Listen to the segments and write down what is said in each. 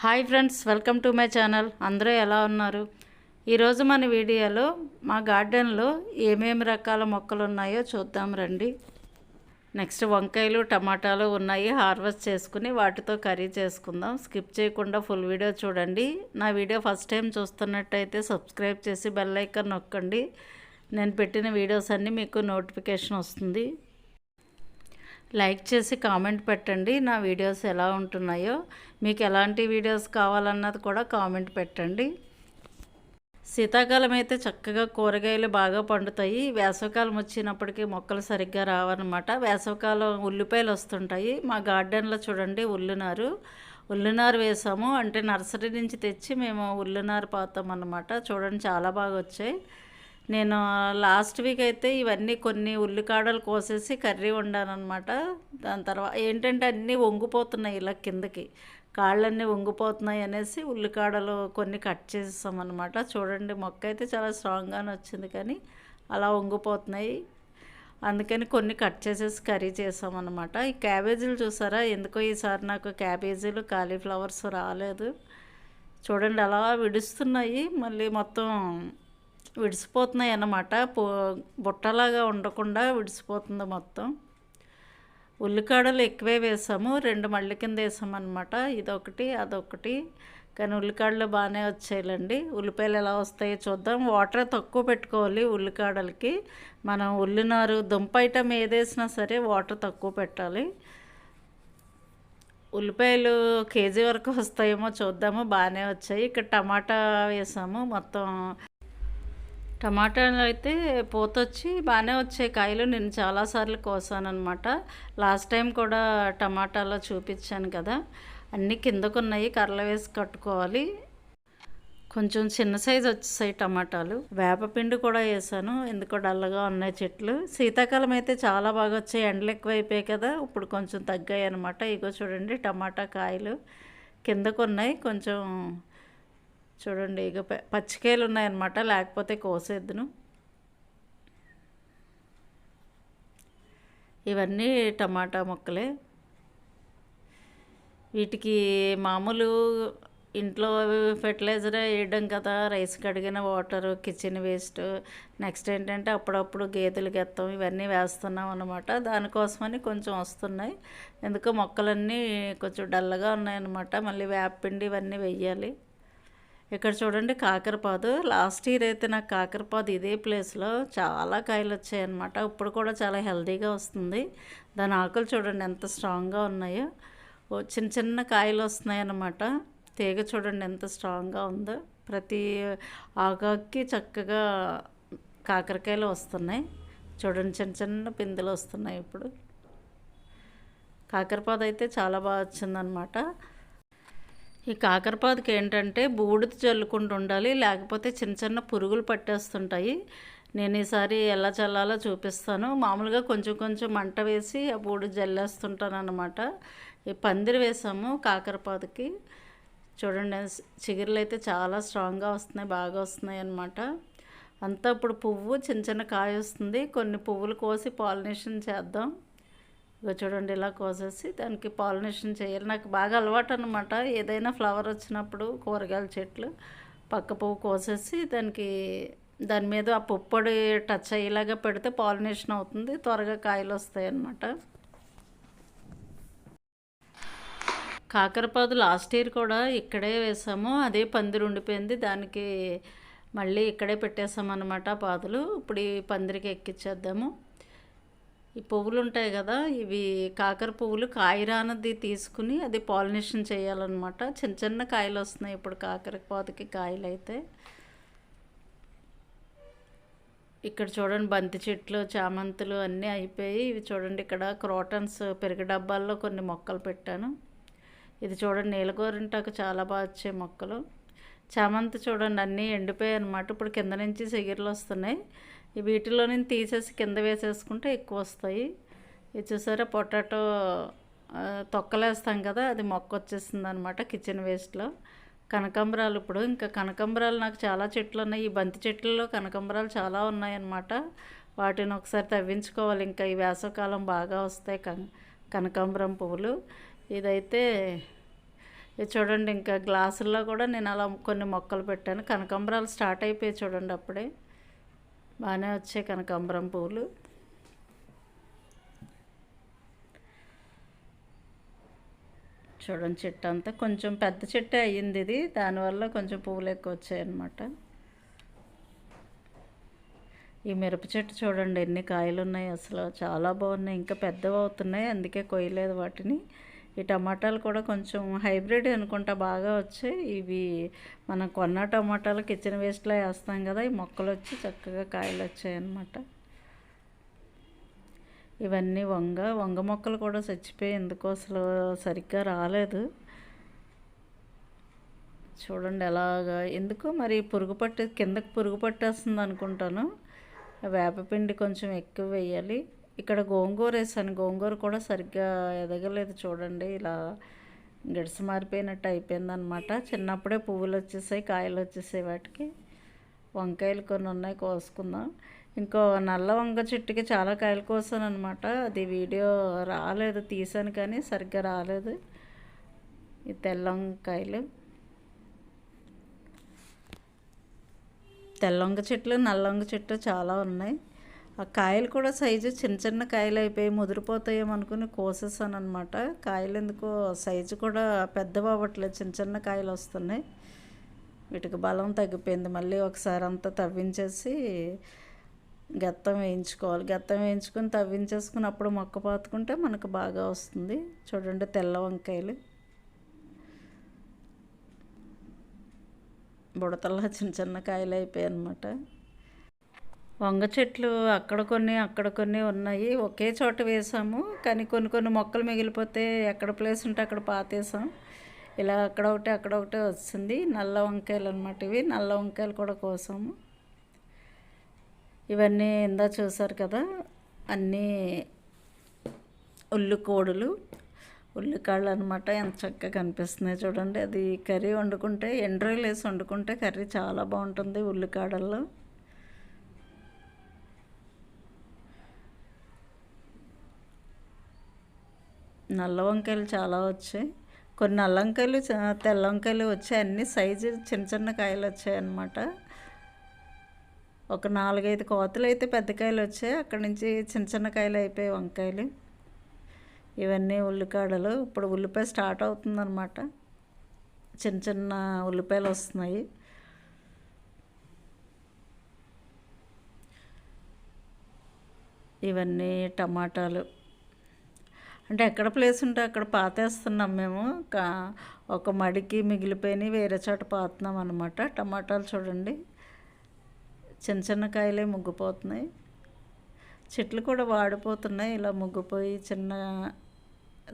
Hi friends welcome to my channel. అందరూ ఎలా ఉన్నారు? ఈరోజు మన వీడియోలో మా గార్డెన్లో ఏమేమి రకాల మొక్కలు ఉన్నాయో చూద్దాం రండి. నెక్స్ట్ వంకాయలు టమాటాలు ఉన్నాయి. హార్వెస్ట్ చేసుకుని వాటితో కర్రీ చేసుకుందాం. స్కిప్ చేయకుండా ఫుల్ వీడియో చూడండి. నా వీడియో ఫస్ట్ టైం చూస్తున్నట్టయితే సబ్స్క్రైబ్ చేసి బెల్ ఐకాన్ నొక్కండి. నేను పెట్టిన వీడియోస్ అన్నీ మీకు నోటిఫికేషన్ వస్తుంది. లైక్ చేసి కామెంట్ పెట్టండి. నా వీడియోస్ ఎలా ఉంటున్నాయో. మీకు ఎలాంటి వీడియోస్ కావాలన్నది కూడా కామెంట్ పెట్టండి. శీతాకాలం అయితే చక్కగా కూరగాయలు బాగా పండుతాయి. వేసవకాలం వచ్చినప్పటికీ మొక్కలు సరిగ్గా రావన్నమాట. వేసవకాలం ఉల్లిపాయలు వస్తుంటాయి. మా గార్డెన్లో చూడండి ఉల్లినారు. ఉల్లినారు వేసాము. అంటే నర్సరీ నుంచి తెచ్చి మేము ఉల్లినారు పాతాం అన్నమాట చూడండి చాలా బాగా వచ్చాయి. నేను లాస్ట్ వీక్ అయితే ఇవన్నీ కొన్ని ఉల్లికాడలు కోసేసి కర్రీ వండానమాట దాని తర్వాత ఏంటంటే అన్నీ వంగిపోతున్నాయి ఇలా కిందకి. కాళ్ళన్నీ వంగిపోతున్నాయి అనేసి ఉల్లికాడలు కొన్ని కట్ చేసామన్నమాట చూడండి మొక్క అయితే చాలా స్ట్రాంగ్గానే వచ్చింది కానీ అలా వంగిపోతున్నాయి. అందుకని కొన్ని కట్ చేసేసి కర్రీ చేసామన్నమాట. ఈ క్యాబేజీలు చూసారా? ఎందుకో ఈసారి నాకు క్యాబేజీలు కాలీఫ్లవర్స్ రాలేదు. చూడండి అలా విడుస్తున్నాయి. మళ్ళీ మొత్తం విడిసిపోతున్నాయి అన్నమాట. పో బుట్టలాగా ఉండకుండా విడిసిపోతుంది మొత్తం. ఉల్లికాడలు ఎక్కువే వేసాము. రెండు మళ్ళీ కింద వేసామన్నమాట. ఇదొకటి అదొకటి. కానీ ఉల్లికాడలు బాగానే వచ్చాయిలండి. ఉల్లిపాయలు ఎలా వస్తాయో చూద్దాం. వాటర్ తక్కువ పెట్టుకోవాలి ఉల్లికాడలకి. మనం ఉల్లినారు దుంప ఐటమ్ ఏదేసినా సరే వాటర్ తక్కువ పెట్టాలి. ఉల్లిపాయలు కేజీ వరకు వస్తాయేమో చూద్దాము. బాగానే వచ్చాయి. ఇక్కడ టమాటా వేసాము. మొత్తం టమాటాలు అయితే పోతొచ్చి బాగానే వచ్చాయి. కాయలు నేను చాలాసార్లు కోసాను అనమాట లాస్ట్ టైం కూడా టమాటాలో చూపించాను కదా. అన్నీ కిందకున్నాయి కర్రలు వేసి కట్టుకోవాలి. కొంచెం చిన్న సైజు వచ్చేసాయి టమాటాలు. వేపపిండి కూడా వేసాను. ఎందుకో డల్లగా ఉన్నాయి చెట్లు. శీతాకాలం అయితే చాలా బాగా వచ్చాయి. ఎండలు ఎక్కువ అయిపోయాయి కదా. ఇప్పుడు కొంచెం తగ్గాయి అనమాట ఇగో చూడండి టమాటా కాయలు కిందకు ఉన్నాయి కొంచెం చూడండి ఇక పచ్చికాయలు ఉన్నాయన్నమాట లేకపోతే కోసేద్దును. ఇవన్నీ టమాటా మొక్కలే. వీటికి మామూలు ఇంట్లో ఫెర్టిలైజర్ వేయడం కదా రైస్ కడిగిన వాటర్ కిచెన్ వేస్ట్. నెక్స్ట్ ఏంటంటే అప్పుడప్పుడు గేదెలు గెత్తం ఇవన్నీ వేస్తున్నాం అనమాట దానికోసమని కొంచెం వస్తున్నాయి. ఎందుకో మొక్కలన్నీ కొంచెం డల్గా ఉన్నాయన్నమాట. మళ్ళీ వేపపిండి ఇవన్నీ వెయ్యాలి ఇక్కడ చూడండి కాకరపాదు. లాస్ట్ ఇయర్ అయితే నాకు కాకరపాదు ఇదే ప్లేస్లో చాలా కాయలు వచ్చాయన్నమాట. ఇప్పుడు కూడా చాలా హెల్దీగా వస్తుంది. దాని ఆకులు చూడండి ఎంత స్ట్రాంగ్గా ఉన్నాయో. చిన్న చిన్న కాయలు వస్తున్నాయి అన్నమాట తీగ చూడండి ఎంత స్ట్రాంగ్గా ఉందో. ప్రతి ఆకాకి చక్కగా కాకరకాయలు వస్తున్నాయి. చూడండి చిన్న చిన్న పిందెలు వస్తున్నాయి ఇప్పుడు. కాకరపాదు అయితే చాలా బాగా వచ్చిందనమాట ఈ కాకరపాదుకి ఏంటంటే బూడిద చల్లుకుంటూ ఉండాలి లేకపోతే చిన్న చిన్న పురుగులు పట్టేస్తుంటాయి. నేను ఈసారి ఎలా చల్లాలో చూపిస్తాను. మామూలుగా కొంచెం కొంచెం మంట వేసి ఆ బూడిద జల్లేస్తుంటాను అనమాట ఈ పందిరి వేసాము కాకరపాదుకి. చూడండి చిగురులు అయితే చాలా స్ట్రాంగ్గా వస్తున్నాయి బాగా వస్తున్నాయి అనమాట అంతా ఇప్పుడు పువ్వు చిన్న చిన్న కాయ వస్తుంది. కొన్ని పువ్వులు కోసి పాలినేషన్ చేద్దాం. ఇగో చూడండి ఇలా కోసేసి దానికి పాలినేషన్ చేయాలి నాకు బాగా అలవాటు అనమాట ఏదైనా ఫ్లవర్ వచ్చినప్పుడు కూరగాయల చెట్లు పక్క పువ్వు కోసేసి దానికి దాని మీద ఆ పుప్పొడి టచ్ అయ్యేలాగా పెడితే పాలినేషన్ అవుతుంది. త్వరగా కాయలు వస్తాయి అన్నమాట. కాకరపాదు లాస్ట్ ఇయర్ కూడా ఇక్కడే వేసాము. అదే పందిరి ఉండిపోయింది. దానికి మళ్ళీ ఇక్కడే పెట్టేసామన్నమాట పాదులు. ఇప్పుడు ఈ పందిరికి ఎక్కించేద్దాము ఈ పువ్వులు ఉంటాయి కదా ఇవి కాకర పువ్వులు కాయరానది తీసుకుని అది పాలినేషన్ చేయాలన్నమాట. చిన్న చిన్న కాయలు వస్తున్నాయి ఇప్పుడు కాకర పాతకి కాయలు అయితే ఇక్కడ చూడండి బంతి చెట్లు చామంతులు అన్నీ అయిపోయి ఇవి చూడండి ఇక్కడ క్రోటన్స్ పెరుగు డబ్బాల్లో కొన్ని మొక్కలు పెట్టాను. ఇది చూడండి నీలగోరింటాకు చాలా బాగా వచ్చాయి మొక్కలు. చామంతి చూడండి అన్నీ ఎండిపోయాయి అనమాట ఇప్పుడు కింద నుంచి సిగిర్లు వస్తున్నాయి వీటిలో నేను తీసేసి కింద వేసేసుకుంటే ఎక్కువ వస్తాయి ఇది చూసారా? పొటాటో తొక్కలేస్తాం కదా అది మొక్క వచ్చేసింది అనమాట కిచెన్ వేస్ట్లో. కనకాంబరాలు ఇప్పుడు. ఇంకా కనకాంబరాలు నాకు చాలా చెట్లు ఉన్నాయి ఈ బంతి చెట్లలో కనకాంబరాలు చాలా ఉన్నాయన్నమాట వాటిని ఒకసారి తవ్వించుకోవాలి. ఇంకా ఈ వేసవకాలం బాగా వస్తాయి కన కనకాంబరం పువ్వులు. ఇదైతే ఇది చూడండి ఇంకా గ్లాసుల్లో కూడా నేను అలా కొన్ని మొక్కలు పెట్టాను. కనకాంబరాలు స్టార్ట్ అయిపోయాయి చూడండి అప్పుడే. బాగానే వచ్చాయి కనకాంబరం పూలు. చూడండి చెట్టు అంతా. కొంచెం పెద్ద చెట్టే అయ్యింది ఇది. దానివల్ల కొంచెం పువ్వులు ఎక్కువ వచ్చాయి అన్నమాట. ఈ మిరప చెట్టు చూడండి ఎన్ని కాయలు ఉన్నాయి అసలు చాలా బాగున్నాయి. ఇంకా పెద్దవి అవుతున్నాయి. అందుకే కొయ్యలేదు వాటిని. ఈ టమాటాలు కూడా కొంచెం హైబ్రిడ్ అనుకుంటా బాగా వచ్చాయి. ఇవి మనం కొన్న టమాటాలు కిచెన్ వేస్ట్లో వేస్తాం కదా ఈ మొక్కలు వచ్చి చక్కగా కాయలు వచ్చాయి అన్నమాట. ఇవన్నీ వంగ వంగ మొక్కలు కూడా చచ్చిపోయి ఎందుకో అసలు సరిగ్గా రాలేదు. చూడండి ఎలాగా ఎందుకో మరి పురుగు పట్టే కిందకి పురుగు పట్టేస్తుంది అనుకుంటాను. వేపపిండి కొంచెం ఎక్కువ వేయాలి. ఇక్కడ గోంగూర వేసాను. గోంగూర కూడా సరిగ్గా ఎదగలేదు చూడండి. ఇలా గిడస మారిపోయినట్టు అయిపోయిందనమాట చిన్నప్పుడే పువ్వులు వచ్చేసాయి కాయలు వచ్చేసాయి వాటికి. వంకాయలు కొన్ని ఉన్నాయి కోసుకుందాం. ఇంకో నల్ల వంగ చెట్టుకి చాలా కాయలు కోసాను అనమాట అది వీడియో రాలేదు తీసాను కానీ సరిగ్గా రాలేదు. ఈ తెల్ల వంకాయలు. తెల్లొంగ చెట్లు నల్లొంగ చెట్లు చాలా ఉన్నాయి. ఆ కాయలు కూడా సైజు చిన్న చిన్న కాయలు అయిపోయి ముదిరిపోతాయేమో అనుకుని కోసేసాను అనమాట కాయలు ఎందుకో సైజు కూడా పెద్దవి అవ్వట్లేదు చిన్న చిన్న కాయలు వస్తున్నాయి. వీటికి బలం తగ్గిపోయింది. మళ్ళీ ఒకసారి అంతా తవ్వించేసి గత్తం వేయించుకోవాలి. గత్తం వేయించుకొని తవ్వించేసుకుని అప్పుడు మొక్క పాతుకుంటే మనకు బాగా వస్తుంది. చూడండి తెల్ల వంకాయలు. బుడతల్లా చిన్న చిన్న కాయలు అయిపోయాయి అనమాట వంగ చెట్లు అక్కడ కొన్ని అక్కడ కొన్ని ఉన్నాయి. ఒకే చోట వేసాము. కానీ కొన్ని కొన్ని మొక్కలు మిగిలిపోతే ఎక్కడ ప్లేస్ ఉంటే అక్కడ పాతేసాం. ఇలా అక్కడ ఒకటి అక్కడ ఒకటి వస్తుంది నల్ల వంకాయలు అనమాట ఇవి. నల్ల వంకాయలు కూడా కోసాము. ఇవన్నీ ఇందా చూసారు కదా? అన్నీ ఉల్లి కోడులు. ఉల్లికాళ్ళు అనమాట ఎంత చక్కగా కనిపిస్తున్నాయి చూడండి. అది కర్రీ వండుకుంటే ఎండ్రాయిల్ వేసి వండుకుంటే కర్రీ చాలా బాగుంటుంది ఉల్లికాడల్లో. నల్ల వంకాయలు చాలా వచ్చాయి. కొన్ని నల్ల వంకాయలు తెల్ల వంకాయలు వచ్చాయి. అన్ని సైజు చిన్న చిన్న కాయలు వచ్చాయి అన్నమాట ఒక నాలుగైదు కోతలు అయితే పెద్ద కాయలు వచ్చాయి. అక్కడి నుంచి చిన్న చిన్న కాయలు అయిపోయాయి వంకాయలు. ఇవన్నీ ఉల్లికాడలు. ఇప్పుడు ఉల్లిపాయ స్టార్ట్ అవుతుందన్నమాట. చిన్న చిన్న ఉల్లిపాయలు వస్తున్నాయి. ఇవన్నీ టమాటాలు. అంటే ఎక్కడ ప్లేస్ ఉంటే అక్కడ పాతేస్తున్నాం మేము. కా ఒక మడికి మిగిలిపోయినాయి వేరే చోట పాతున్నాం అనమాట టమాటాలు చూడండి. చిన్న చిన్న కాయలే ముగ్గిపోతున్నాయి. చెట్లు కూడా వాడిపోతున్నాయి. ఇలా ముగ్గిపోయి చిన్న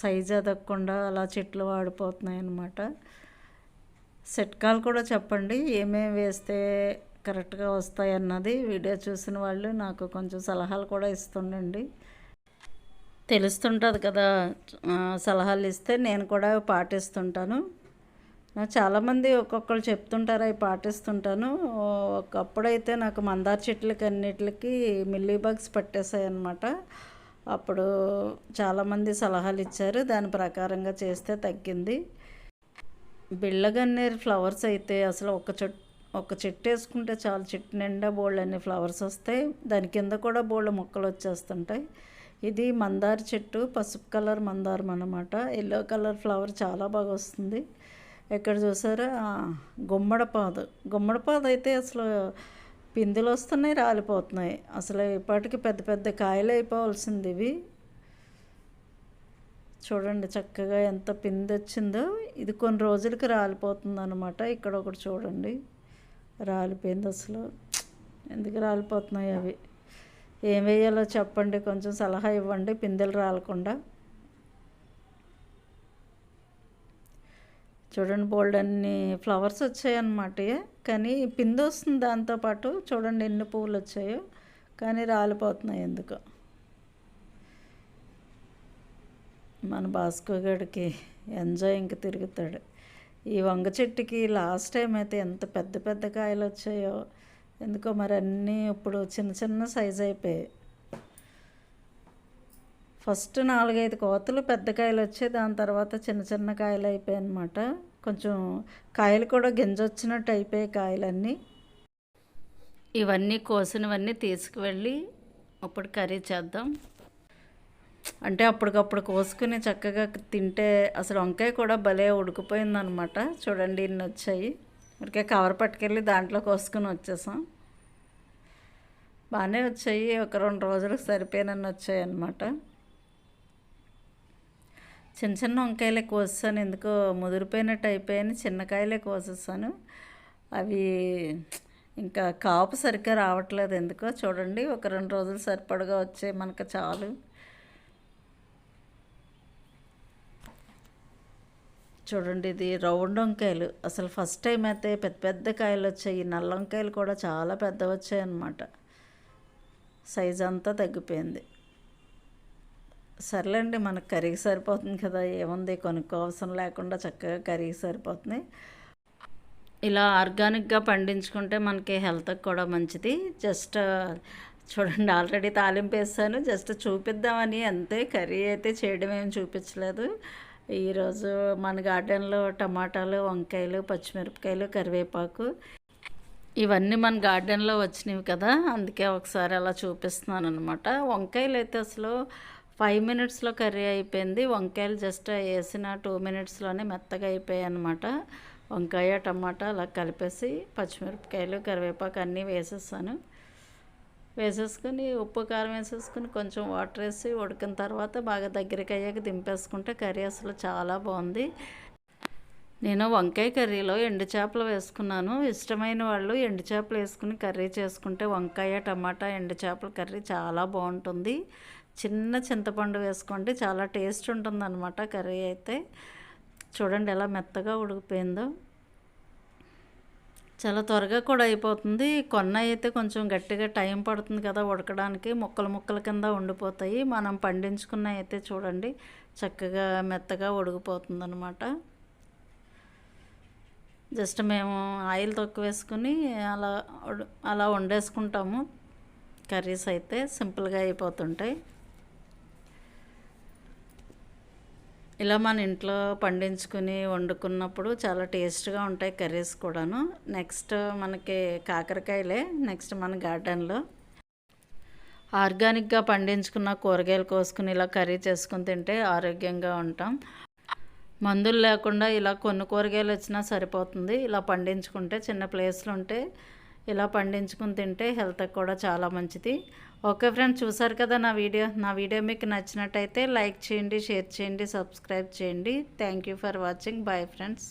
సైజు ఎదగకుండా అలా చెట్లు వాడిపోతున్నాయి అన్నమాట. సెట్కాలు కూడా చెప్పండి. ఏమేమి వేస్తే కరెక్ట్గా వస్తాయన్నది వీడియో చూసిన వాళ్ళు నాకు కొంచెం సలహాలు కూడా ఇస్తుండండి. తెలుస్తుంటుంది కదా సలహాలు ఇస్తే నేను కూడా పాటిస్తుంటాను. చాలామంది ఒక్కొక్కరు చెప్తుంటారు అవి పాటిస్తుంటాను. ఒకప్పుడైతే నాకు మందార చెట్లకి అన్నిటికి మిల్లీ బగ్స్ పట్టేసాయి అనమాట అప్పుడు చాలామంది సలహాలు ఇచ్చారు దాని ప్రకారంగా చేస్తే తగ్గింది. బిళ్ళగన్నేరు ఫ్లవర్స్ అయితే అసలు ఒక చెట్టు ఒక చెట్టు వేసుకుంటే చాలా చెట్టు నిండా బోళ్ళు అన్ని ఫ్లవర్స్ వస్తాయి. దాని కింద కూడా బోళ్ళు మొక్కలు వచ్చేస్తుంటాయి ఇది మందార చెట్టు పసుపు కలర్ మందారం అనమాట ఎల్లో కలర్ ఫ్లవర్ చాలా బాగా వస్తుంది. ఎక్కడ చూసారా? గుమ్మడిపాదు గుమ్మడపాదు. అయితే అసలు పిందులు వస్తున్నాయి రాలిపోతున్నాయి. అసలు ఇప్పటికి పెద్ద పెద్ద కాయలు అయిపోవాల్సింది ఇవి చూడండి చక్కగా ఎంత పిండి వచ్చిందో ఇది కొన్ని రోజులకి రాలిపోతుంది అనమాట ఇక్కడ ఒకటి చూడండి. రాలిపోయింది అసలు. ఎందుకు రాలిపోతున్నాయి అవి? ఏం వేయాలో చెప్పండి కొంచెం సలహా ఇవ్వండి పిందెలు రాలకుండా. చూడండి బోల్డ్ అన్ని ఫ్లవర్స్ వచ్చాయన్నమాట. కానీ పిందె వస్తుంది దాంతోపాటు చూడండి ఎన్ని పువ్వులు వచ్చాయో. కానీ రాలిపోతున్నాయి ఎందుకో. మన భాస్కో గడికి ఎంజాయ్ ఇంక తిరుగుతాడు. ఈ వంగ చెట్టుకి లాస్ట్ టైం అయితే ఎంత పెద్ద పెద్ద కాయలు వచ్చాయో. ఎందుకో మరి అన్నీ ఇప్పుడు చిన్న చిన్న సైజ్ అయిపోయాయి. ఫస్ట్ నాలుగైదు కోతలు పెద్ద కాయలు వచ్చాయి. దాని తర్వాత చిన్న చిన్న కాయలు అయిపోయాయి అనమాట కొంచెం కాయలు కూడా గింజ వచ్చినట్టు అయిపోయాయి కాయలన్నీ. ఇవన్నీ కోసినవన్నీ తీసుకువెళ్ళి అప్పుడు కర్రీ చేద్దాం. అంటే అప్పటికప్పుడు కోసుకుని చక్కగా తింటే అసలు వంకాయ కూడా భలే ఉడికిపోయిందనమాట చూడండి ఇన్ని వచ్చాయి. ఇప్పటికే కవర్ పట్టుకెళ్ళి దాంట్లో కోసుకుని వచ్చేసాం. బాగానే వచ్చాయి. ఒక రెండు రోజులకు సరిపోయినన్ను వచ్చాయి అన్నమాట. చిన్న చిన్న వంకాయలే కోసాను ఎందుకో ముదిరిపోయినట్టు అయిపోయాయని చిన్నకాయలే కోసేసాను. అవి ఇంకా కాపు సరిగ్గా రావట్లేదు. ఎందుకో చూడండి ఒక రెండు రోజులు సరిపడగా వచ్చాయి. మనకు చాలు. చూడండి ఇది రౌండ్ వంకాయలు. అసలు ఫస్ట్ టైం అయితే పెద్ద పెద్ద కాయలు వచ్చాయి. నల్ల వంకాయలు కూడా చాలా పెద్ద వచ్చాయి అన్నమాట. సైజ్ అంతా తగ్గిపోయింది. సర్లేండి మనకు కర్రీకి సరిపోతుంది కదా. ఏముంది కొనుక్కో అవసరం లేకుండా చక్కగా కర్రీకి సరిపోతుంది. ఇలా ఆర్గానిక్గా పండించుకుంటే మనకి హెల్త్కి కూడా మంచిది. జస్ట్ చూడండి ఆల్రెడీ తాలింపు వేసాను. జస్ట్ చూపిద్దామని అంతే. కర్రీ అయితే చేయడం ఏం చూపించలేదు. ఈరోజు మన గార్డెన్లో టమాటాలు వంకాయలు పచ్చిమిరపకాయలు కరివేపాకు ఇవన్నీ మన గార్డెన్లో వచ్చినవి కదా. అందుకే ఒకసారి అలా చూపిస్తున్నాను అనమాట వంకాయలు అయితే అసలు ఫైవ్ మినిట్స్లో కర్రీ అయిపోయింది. వంకాయలు జస్ట్ వేసిన టూ మినిట్స్లోనే మెత్తగా అయిపోయాయి అనమాట వంకాయ టమాటా అలా కలిపేసి పచ్చిమిరపకాయలు కరివేపాకు అన్నీ వేసేసాను. వేసేసుకుని ఉప్పు కారం వేసేసుకుని కొంచెం వాటర్ వేసి ఉడికిన తర్వాత బాగా దగ్గరికి అయ్యాక దింపేసుకుంటే కర్రీ అసలు చాలా బాగుంది. నేను వంకాయ కర్రీలో ఎండు చేపలు వేసుకున్నాను. ఇష్టమైన వాళ్ళు ఎండు చేపలు వేసుకుని కర్రీ చేసుకుంటే వంకాయ టమాటా ఎండు చేపల కర్రీ చాలా బాగుంటుంది. చిన్న చింతపండు వేసుకోండి చాలా టేస్ట్ ఉంటుందన్నమాట కర్రీ అయితే. చూడండి ఎలా మెత్తగా ఉడికిపోయిందో. చాలా త్వరగా కూడా అయిపోతుంది. కొన్న అయితే కొంచెం గట్టిగా టైం పడుతుంది కదా ఉడకడానికి. ముక్కలు ముక్కల కింద ఉండిపోతాయి. మనం పండించుకున్న అయితే చూడండి చక్కగా మెత్తగా ఉడికిపోతుంది అనమాట జస్ట్ మేము ఆయిల్ తక్కువ వేసుకుని అలా అలా వండేసుకుంటాము. కర్రీస్ అయితే సింపుల్గా అయిపోతుంటాయి. ఇలా మన ఇంట్లో పండించుకుని వండుకున్నప్పుడు చాలా టేస్ట్గా ఉంటాయి కర్రీస్ కూడాను. నెక్స్ట్ మనకి కాకరకాయలే నెక్స్ట్ మన గార్డెన్లో. ఆర్గానిక్గా పండించుకున్న కూరగాయలు కోసుకుని ఇలా కర్రీ చేసుకుని తింటే ఆరోగ్యంగా ఉంటాం. మందులు లేకుండా ఇలా కొన్ని కూరగాయలు వచ్చినా సరిపోతుంది. ఇలా పండించుకుంటే చిన్న ప్లేస్లు ఉంటే ఇలా పండించుకుని తింటే హెల్త్కి కూడా చాలా మంచిది. ఓకే ఫ్రెండ్స్ చూసారు కదా నా వీడియో? నా వీడియో మీకు నచ్చినట్టయితే లైక్ చేయండి షేర్ చేయండి సబ్స్క్రైబ్ చేయండి. Thank you for watching. Bye friends.